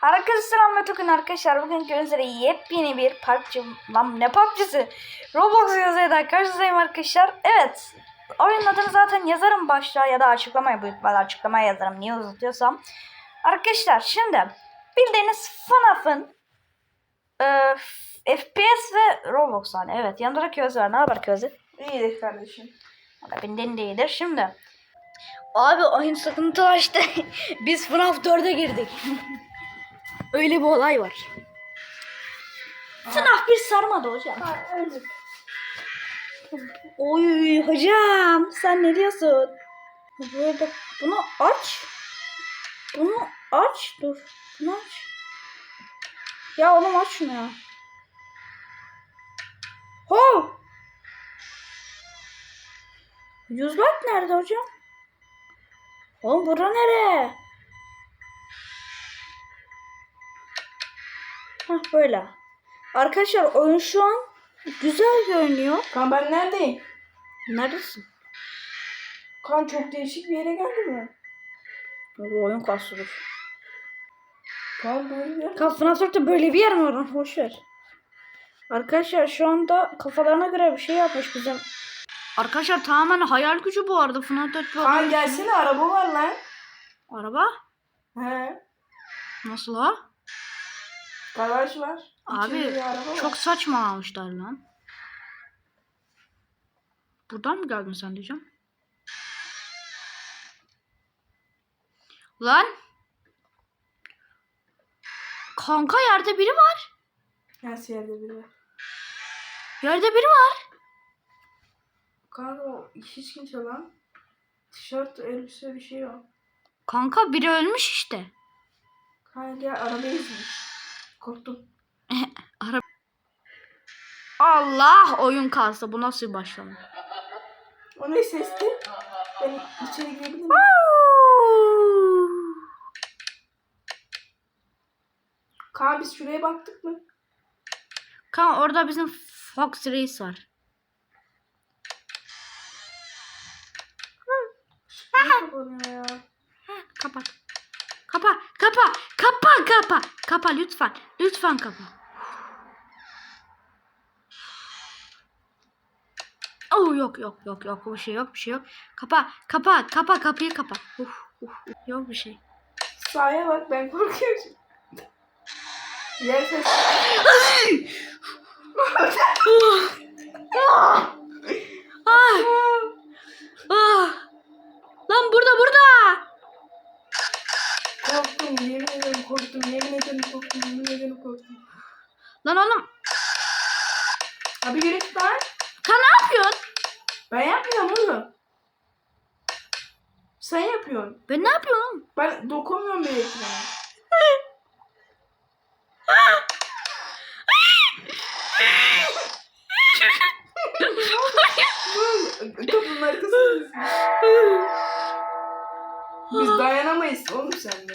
Herkese selam ve bugün arkadaşlar bugün üzere yepyeni bir PUBG lan ne PUBG'si? Roblox yazıyla karşınızdayım arkadaşlar. Evet oyunun adını zaten yazarım başlığa ya da açıklamaya büyük ihtimalle açıklamaya yazarım niye uzatıyorsam. Arkadaşlar şimdi bildiğiniz FNAF'ın e, FPS ve Roblox hani evet yanında da Köz var. Ne haber Közü İyidir kardeşim. Valla benden de iyidir. Şimdi Abi oyun sıkıntılaştı biz FNAF 4'e girdik Öyle bir olay var. FNAF bir sarmadı hocam. öldük. Oy hocam sen ne diyorsun? Burada bunu aç. Bunu aç. Dur. Bunu aç. Ya oğlum aç şunu ya. Ho! Yüz bak nerede hocam? Oğlum bura nere? Hah böyle. Arkadaşlar oyun şu an güzel görünüyor. Kan ben neredeyim? Neredesin? Kan çok değişik bir yere geldi mi? Bu oyun kastıdır. Kan böyle bir yer. Kafana soktu böyle bir yer mi var ver. Arkadaşlar şu anda kafalarına göre bir şey yapmış bizim. Arkadaşlar tamamen hayal gücü bu arada FNAF 4 Kan gelsene araba var lan. Araba? He. Nasıl o? Garaj var. Abi bir araba var. çok saçma almışlar lan. Buradan mı geldin sen diyeceğim? Lan. Kanka yerde biri var. Nasıl yerde biri var? Yerde biri var. Kanka o hiç kimse lan. Tişört, elbise bir şey yok. Kanka biri ölmüş işte. Kan gel arabaya izmiş. Korktum. Allah oyun kalsa bu nasıl başlama? O ne sesti? Ben içeri girebilir miyim? Kan biz şuraya baktık mı? Kan orada bizim Fox Reis var. Kapat. Kapa, kapa, kapa, kapa. Kapa lütfen. Lütfen kapa. Oh yok yok yok yok bir şey yok bir şey yok. Kapa, kapa, kapa kapıyı kapa. Uf, uf. Yok bir şey. Sağa bak ben korkuyorum. Yer ses. Ah, ah. Lan burada burada. Korktum yemin ederim korktum yemin ederim korktum yemin ederim korktum. Lan oğlum. Abi yürü git lan. Kan ne yapıyorsun? Ben yapmıyorum oğlum. Sen yapıyorsun. Ben ne yapıyorum? Ben dokunmuyorum bile ekrana. Kapının arkasındasın. Biz dayanamayız oğlum sende.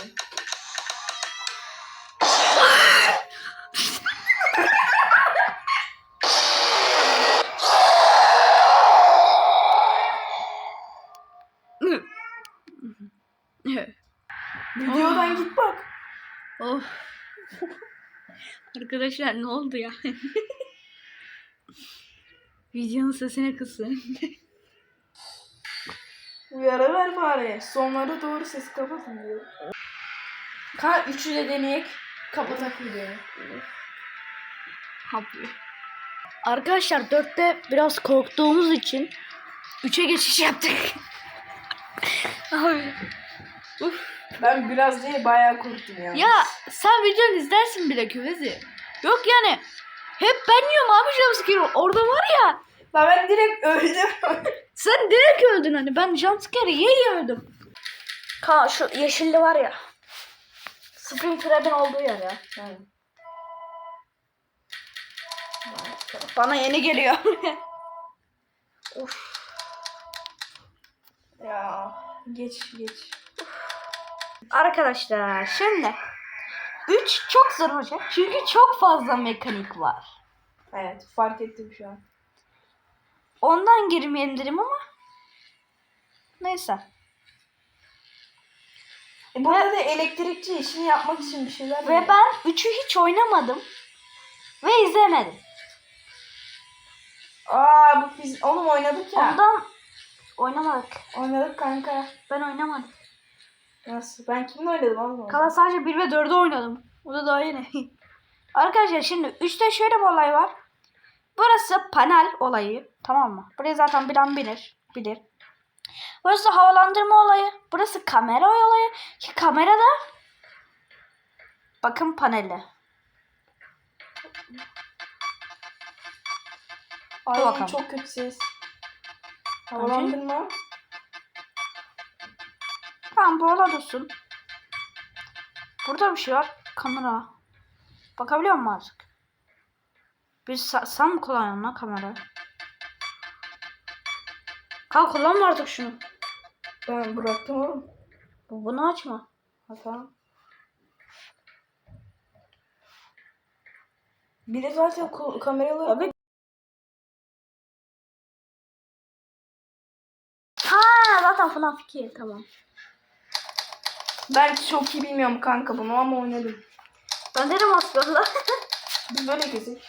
Videodan git bak. Of. Arkadaşlar ne oldu ya? Videonun sesine kısın. Uyarı ver bari. Sonlara doğru sesi kapatın diyor. Kan üçü de deneyek. Kapatak videoyu. Yapıyor. Arkadaşlar dörtte biraz korktuğumuz için üçe geçiş yaptık. Abi. Ben biraz değil bayağı korktum ya. Ya sen videonu izlersin bile küvezi. Yok yani. Hep ben yiyorum abi jumpscare'ı. Orada var ya. La ben direkt öldüm. Sen direkt öldün hani. Ben jumpscare'ı ye ye öldüm. Ka şu yeşilli var ya. Springtrap'in olduğu yer ya. Bana yeni geliyor. of. ya geç geç. Arkadaşlar şimdi 3 çok zor olacak. Çünkü çok fazla mekanik var. Evet fark ettim şu an. Ondan girmeyelim dedim ama neyse. E burada da elektrikçi işini yapmak için bir şeyler Ve ben 3'ü hiç oynamadım. Ve izlemedim. Aa bu biz oğlum oynadık ya. Ondan oynamadık. Oynadık kanka. Ben oynamadım. Nasıl? Ben kimle oynadım oğlum? Kala sadece 1 ve 4'ü oynadım. O da daha yeni. Arkadaşlar şimdi 3'te şöyle bir olay var. Burası panel olayı. Tamam mı? Burayı zaten bilen bilir. Bilir. Burası havalandırma olayı. Burası kamera olayı. Ki kamerada bakın paneli. Ay Dur bakalım. çok kötü ses. Havalandırma. Tamam bu olay dursun. Burada bir şey var. Kamera. Bakabiliyor musun artık? Bir sa- sen mi kullanıyorsun lan kamera? Kalk kullanma artık şunu. Ben bıraktım oğlum. Bu- Bunu açma. Ha tamam. Bir de zaten kameraları... Abi. Ha zaten FNAF 2 tamam. Ben çok iyi bilmiyorum kanka bunu ama oynadım. Ben dedim aslında. Biz böyle gezdik.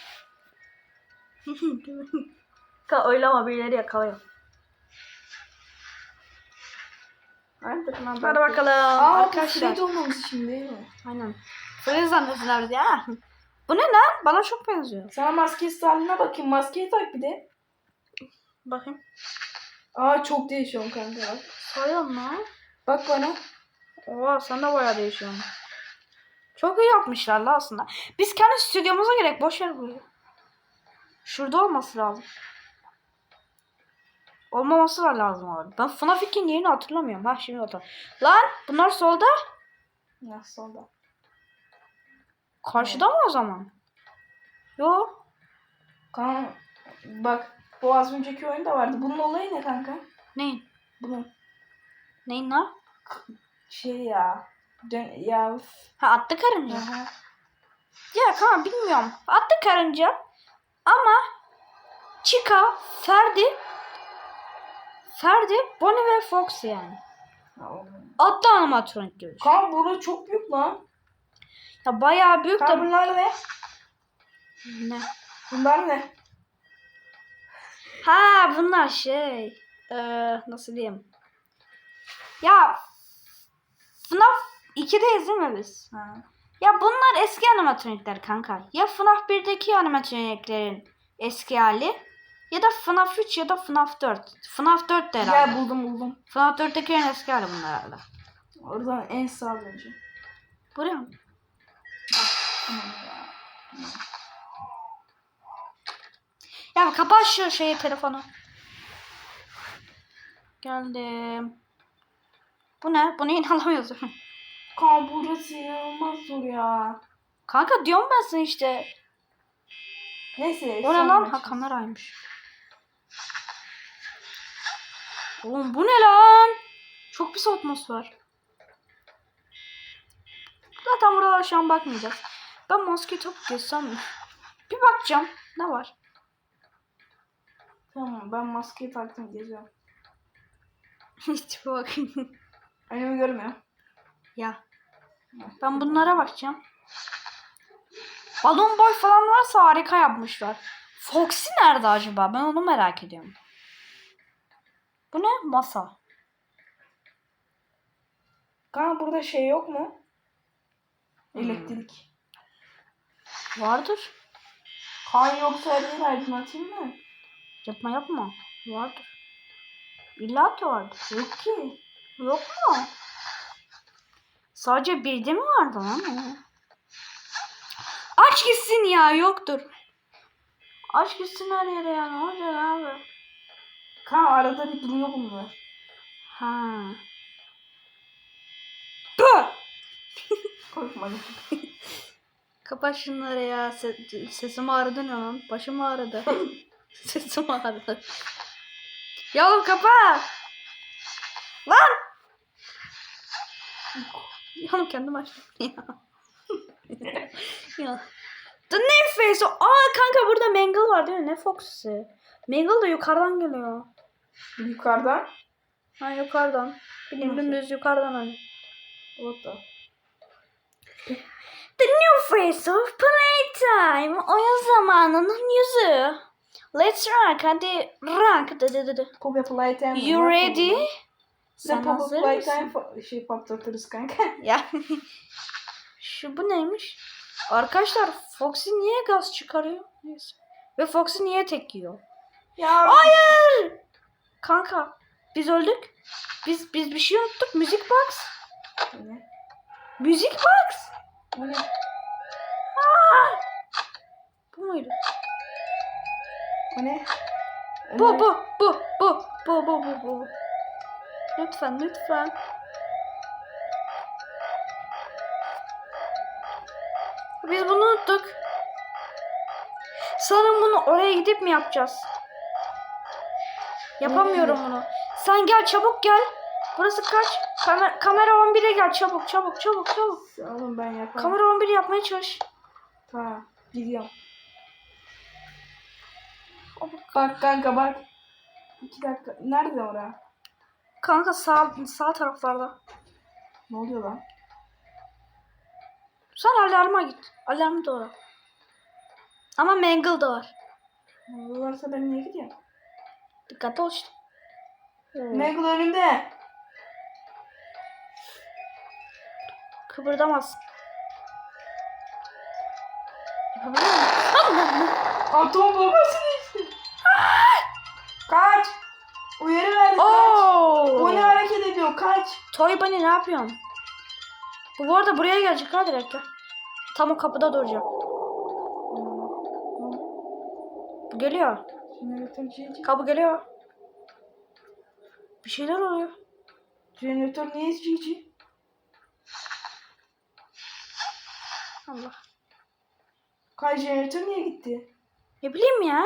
Ka oylama birileri Artık lan Hadi bakalım Aa arkadaşlar. Fred olmamız için değil mi? Aynen. Böyle zannediyorlar bizi ya. Bu ne lan? Bana çok benziyor. Sana maske haline bakayım. Maskeyi tak bir de. Bakayım. Aa çok değişiyorum kanka. bak. Sayıyorum lan. Bak bana. Oha sen de bayağı değişiyorsun. Çok iyi yapmışlar la aslında. Biz kendi stüdyomuza gerek. Boş ver burayı. Şurada olması lazım. Olmaması da lazım abi. Ben FNAF 2'nin yerini hatırlamıyorum. Ha şimdi hatırladım. Lan bunlar solda. Nasıl oldu? Karşıda mı o zaman? Yo. Kanka bak bu az önceki oyunda vardı. Bunun olayı ne kanka? Neyin? Bunun Neyin lan? şey ya. Dön ya. Ha attı karınca. Aha. Ya kanka bilmiyorum. Attı karınca. Ama Chica, Ferdi Ferdi, Bonnie ve Fox yani. Attı animatronik gibi. Kanka burada çok büyük lan. Ya bayağı büyük Kanka de bunlar ne? ne? Bunlar ne? Ha bunlar şey. Eee nasıl diyeyim? Ya FNAF 2'deyiz değil mi biz? Ha. Ya bunlar eski animatronikler kanka. Ya FNAF 1'deki animatroniklerin eski hali ya da FNAF 3 ya da FNAF 4. FNAF 4 de herhalde. Gel buldum buldum. FNAF 4'tekilerin eski hali bunlar herhalde. Oradan en sağ önce. Buraya mı? Ya. Ya kapat şu şeyi telefonu. Geldim. Bu ne? Bunu yine alamıyorsun. Kanka burası inanılmaz zor ya. Kanka diyorum ben sana işte. Neyse. O ne lan? Ha kameraymış. Oğlum bu ne lan? Çok pis atmosfer. Zaten buralar şu an bakmayacağız. Ben maske top geçsem mi? Bir bakacağım. Ne var? Tamam ben maskeyi taktım geziyorum. Hiç bakayım. Önümü görmüyorum. Ya. Ben bunlara bakacağım. Balon boy falan varsa harika yapmışlar. Foxy nerede acaba? Ben onu merak ediyorum. Bu ne? Masa. Kanka burada şey yok mu? Hmm. Elektrik. Vardır. Kan yoksa her yeri aydınlatayım mı? Yapma yapma. Vardır. İlla ki vardır. Yok ki. Yok mu? Sadece birde mi vardı lan? Aç gitsin ya yoktur. Aç gitsin her yere ya ne olacak abi? Kan arada bir duruyor bunlar. Ha. Püh! Korkma. Kapat şunları ya. Se- sesim ağrıdı ne lan? Başım ağrıdı. sesim ağrıdı. Ya oğlum kapa. Lan! Ya oğlum kendim açtım ya. The name face. Aa kanka burada Mangle var değil mi? Ne Fox'u? Mangle da yukarıdan geliyor. Yukarıdan. Ha yukarıdan. Nasıl? dümdüz yukarıdan hani. What the? The new face of playtime. Oyun zamanının yüzü. Let's rock. Hadi rock. Dı dı dı dı. Up Playtime. You ready? Sen Pop hazır Playtime mısın? şey patlatırız kanka. Ya. Şu bu neymiş? Arkadaşlar Foxy niye gaz çıkarıyor? Neyse. Ve Foxy niye tek yiyor? ya Hayır! Kanka biz öldük. Biz biz bir şey unuttuk. Müzik box. Müzik box. Bu ne? Aa! Bu muydu? Bu ne? Bu bu bu bu bu bu bu bu. Lütfen lütfen. Biz bunu unuttuk. Sanırım bunu oraya gidip mi yapacağız? Yapamıyorum bunu. Sen gel çabuk gel. Burası kaç? Kamer kamera 11'e gel çabuk çabuk çabuk çabuk. Oğlum ben yaparım. Kamera 11 yapmaya çalış. Tamam. Gidiyorum. Bak kanka bak. İki dakika. Nerede oraya? Kanka sağ sağ taraflarda. Ne oluyor lan? Sen alarma git. Alarmı doğru. Ama Mangle da var. Ne varsa ben niye gidiyorum? Dikkatli ol işte. Mangle önümde. Kıpırdamazsın. Yapabiliyor musun? Atom bombası işte. Kaç. Uyarı verdi kaç. Oo! Bu ne hareket ediyor kaç. Toy Bunny ne yapıyorsun? Bu bu arada buraya gelecek ha direkt. Tam o kapıda duracak. Bu geliyor. Jeneratör GG. Kapı geliyor. Bir şeyler oluyor. Jeneratör niye GG? Allah. Kaç jeneratör niye gitti? Ne bileyim ya.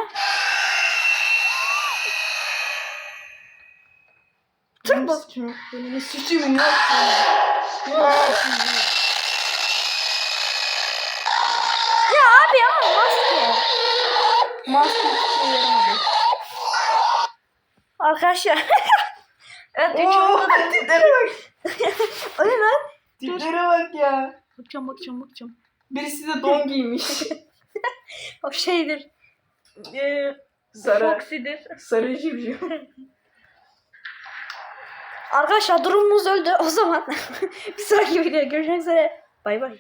Benim Turbo. suçum yok. Benim suçum yok. Benim suçum yok. Maske hiçbir şey yaramadı. Arkadaşlar. evet üç Oo, oldu. tiplere bak. O ne lan? Tiplere bak ya. Bakacağım bakacağım bakacağım. Birisi de don giymiş. O şeydir. Ee, Sarı. Foxy'dir. Sarı civciv. Arkadaşlar durumumuz öldü. O zaman bir sonraki videoda görüşmek üzere. Bay bay.